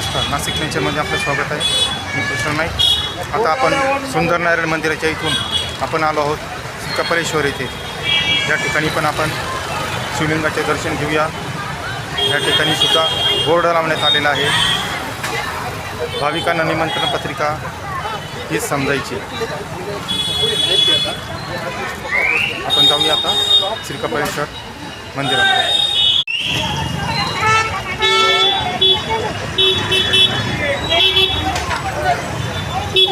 नमस्कार. नाशिक नेचरमध्ये आपलं स्वागत आहे. मी कृष्ण नाईक. आता आपण सुंदर नारायण मंदिराच्या इथून आपण आलो आहोत कपालेश्वर येथे. या ठिकाणी पण आपण शिवलिंगाचे दर्शन घेऊया. या ठिकाणी सुद्धा बोर्ड लावण्यात आलेला आहे. भाविकांना निमंत्रण पत्रिका हीच समजायची. आपण जाऊया आता श्री कपालेश्वर मंदिरामध्ये. या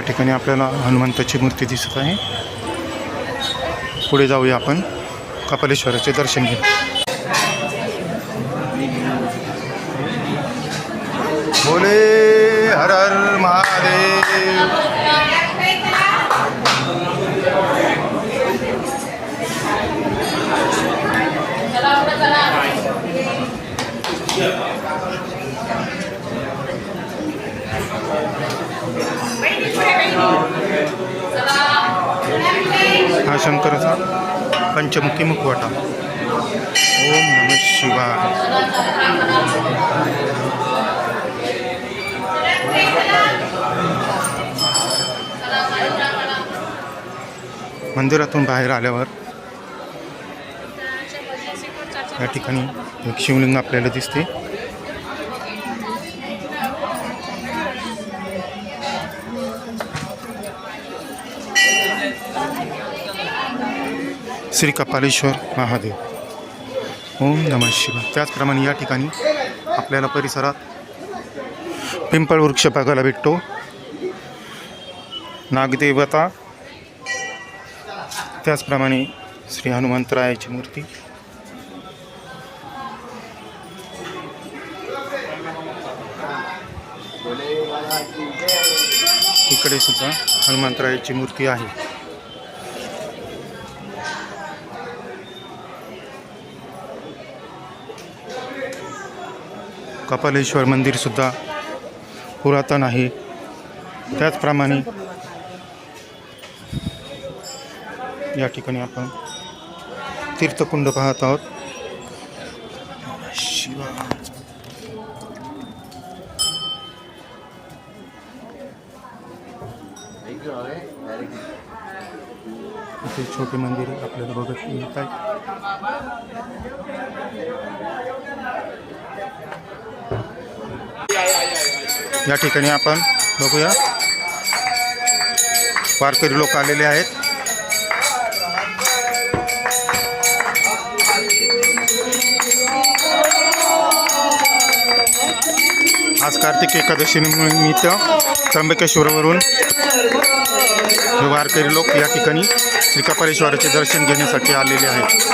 ठिकाणी आपल्याला हनुमंताची मूर्ती दिसत आहे. पुढे जाऊया आपण. कपालेश्वराचे दर्शन घेऊ बोले हर हर महादेव। हा शंकरचा पंचमुखी मुखवटा. ओम नम शिवाय. मंदिरातून बाहेर आल्यावर या ठिकाणी एक शिवलिंग आपल्याला दिसते. श्री कपालेश्वर महादेव. ओम नमः शिवाय. त्याचप्रमाणे या ठिकाणी आपल्याला परिसरात पिंपळ वृक्ष बघायला भेटतो. नागदेवता. त्याचप्रमाणे श्री हनुमंतरायाची मूर्ती. इकडे सुद्धा हनुमंतरायाची मूर्ती आहे. कपालेश्वर मंदिरसुद्धा पुरातन आहे. त्याचप्रमाणे या ठिकाणी आपण तीर्थकुंड पाहत आहोत. शिवा. छोटे मंदिर आपल्याला बघत येत आहे या ठिकाणी आपण बघूया. वारकरी लोक आलेले आहेत. आज कार्तिक एकादशी निमित्त त्र्यंबकेश्वरवरून हे वारकरी लोक या ठिकाणी श्री कपालेश्वराचे दर्शन घेण्यासाठी आलेले आहेत.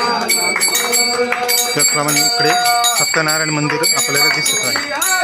त्याचप्रमाणे इकडे सत्यनारायण मंदिर आपल्याला दिसत आहे.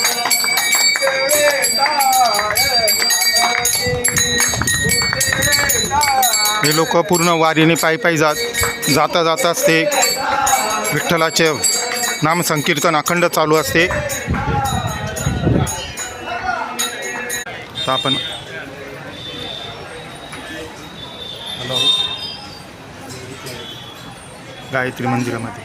हे लोक पूर्ण वारीने पायी पायी जात जाता जाताच ते विठ्ठलाचे नामसंकीर्तन अखंड चालू असते. आपण हॅलो. गायत्री मंदिरामध्ये.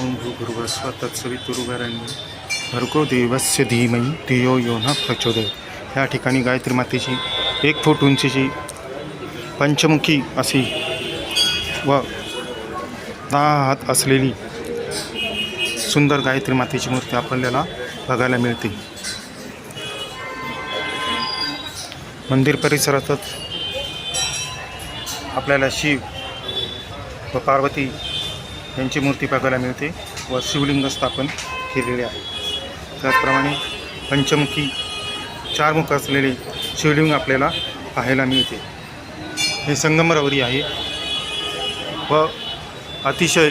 ओम भूगुर्वस्व तत्सवितुर्वरण्य भर्गो देवस्य धीमही धियो यो न प्रचोदय। या ठिकाणी गायत्री मातेची एक फूट उंचीची पंचमुखी अशी व दहा हात असलेली सुंदर गायत्री मातेची मूर्ती आपल्याला बघायला मिळते. मंदिर परिसरातच आपल्याला शिव व पार्वती यांची मूर्ती बघायला मिळते व शिवलिंग स्थापन केलेले आहे. त्याचप्रमाणे पंचमुखी चार मुख असलेले शिवलिंग आपल्याला पाहायला मिळते. हे संगमरवरी आहे व अतिशय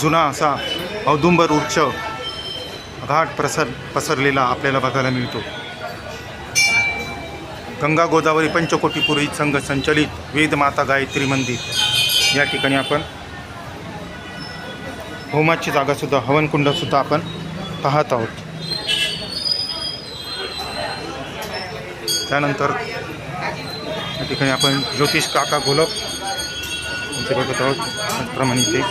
जुना असा औदुंबर वृक्ष घाट प्रसर पसरलेला आपल्याला बघायला मिळतो. गंगा गोदावरी पंचकोटी पुरोहित संघ संचलित वेदमाता गायत्री मंदिर. या ठिकाणी आपण होमाची जागासुद्धा हवनकुंडसुद्धा आपण पाहत आहोत. त्यानंतर या ठिकाणी आपण ज्योतिष काका गोलप यांचे बघत आहोत. त्याचप्रमाणे इथे.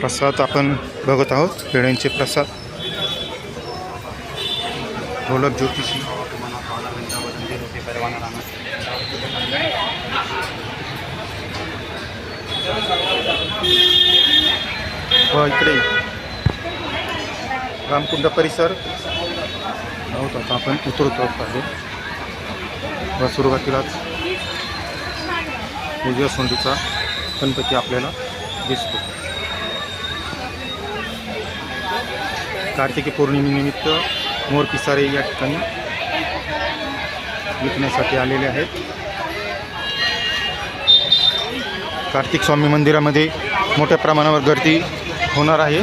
प्रसाद आपण बघत आहोत. पेढ्यांचे प्रसाद. ढोलक ज्योतिषी. व इकडे. रामकुंड परिसर. आहोत आता आपण उतरतो आहोत पाहिजे व सुरुवातीलाच उजव्या सोंडीचा गणपती आपल्याला दिसतो. कार्तिकी पौर्णिमेनिमित्त मोर पिसारे या ठिकाणी विकण्यासाठी आलेले आहेत. कार्तिक स्वामी मंदिरामध्ये मोठ्या प्रमाणावर गर्दी होणार आहे.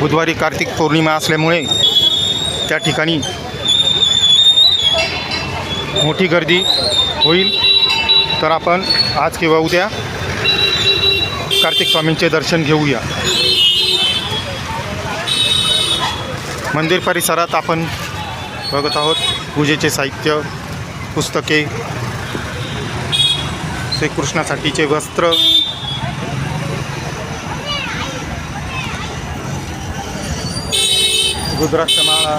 बुधवारी कार्तिक पौर्णिमा असल्यामुळे त्या ठिकाणी मोठी गर्दी होईल. तर आपण आज किंवा उद्या कार्तिक स्वामींचे दर्शन घेऊया. मंदिर परिसरात आपण बघत आहोत पूजेचे साहित्य पुस्तके श्रीकृष्णासाठीचे वस्त्र रुद्राक्षमाळा.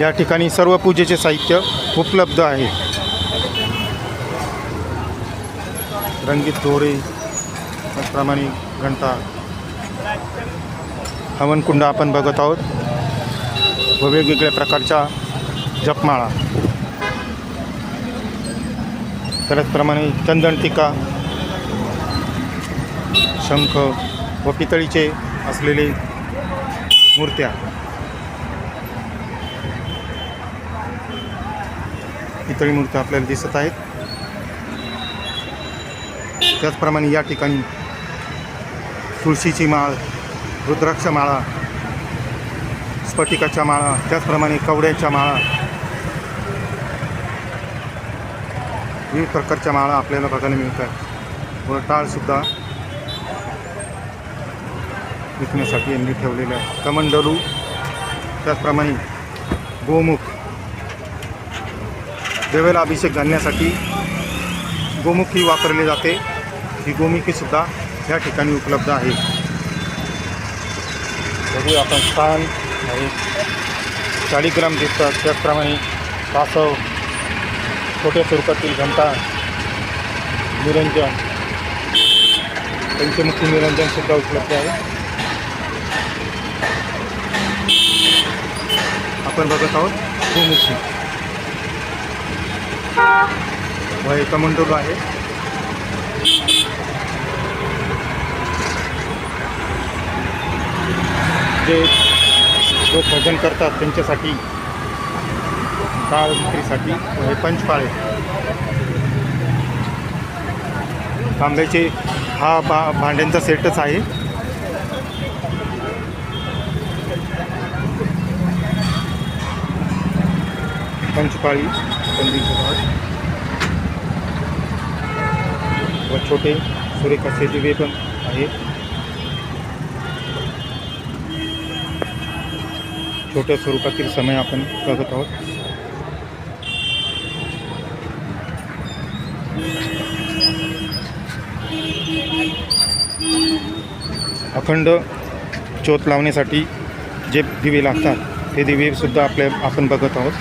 या ठिकाणी सर्व पूजेचे साहित्य उपलब्ध आहे. रंगीत दोरे त्याचप्रमाणे घंटा. हवनकुंड आपण बघत आहोत. व वेगवेगळ्या प्रकारच्या जपमाळा. त्याचप्रमाणे चंदन टिका शंख व पितळीचे असलेले मूर्त्या. पितळी मूर्त्या आपल्याला दिसत आहेत. त्याचप्रमाणे या ठिकाणी तुळशीची माळ रुद्राक्ष माळा स्फटिकाच्या माळा त्याचप्रमाणे कवड्याच्या माळा विविध प्रकारच्या माळा आपल्याला बघायला मिळतात. व टाळसुद्धा विकण्यासाठी यांनी कमंडलू, त्याचप्रमाणे गोमुख, देवेला अभिषेक घालण्यासाठी गोमुखी वापरली जाते. ही गोमुखीसुद्धा या ठिकाणी उपलब्ध आहे. बघूया आपण स्थान आहे. शालिग्राम दिसतात. त्याचप्रमाणे कासव, छोट्या स्वरूपातील घंटा, निरंजन. पंचमुखी निरंजनसुद्धा उपलब्ध आहे. आपण बघत आहोत. गोमुखी व एका आहे. जे लोक भजन करतात त्यांच्यासाठी काळ विक्रीसाठी हे पंचपाळे तांब्याचे हा बा भांड्यांचा सेटच आहे. पंचपाळी आपण दिसत व छोटे सूर्यकाचे दिवे पण आहेत. छोट्या स्वरूपातील समय आपण बघत आहोत. अखंड चोत लावण्यासाठी जे दिवे लागतात ते दिवे सुद्धा आपल्या आपण बघत आहोत.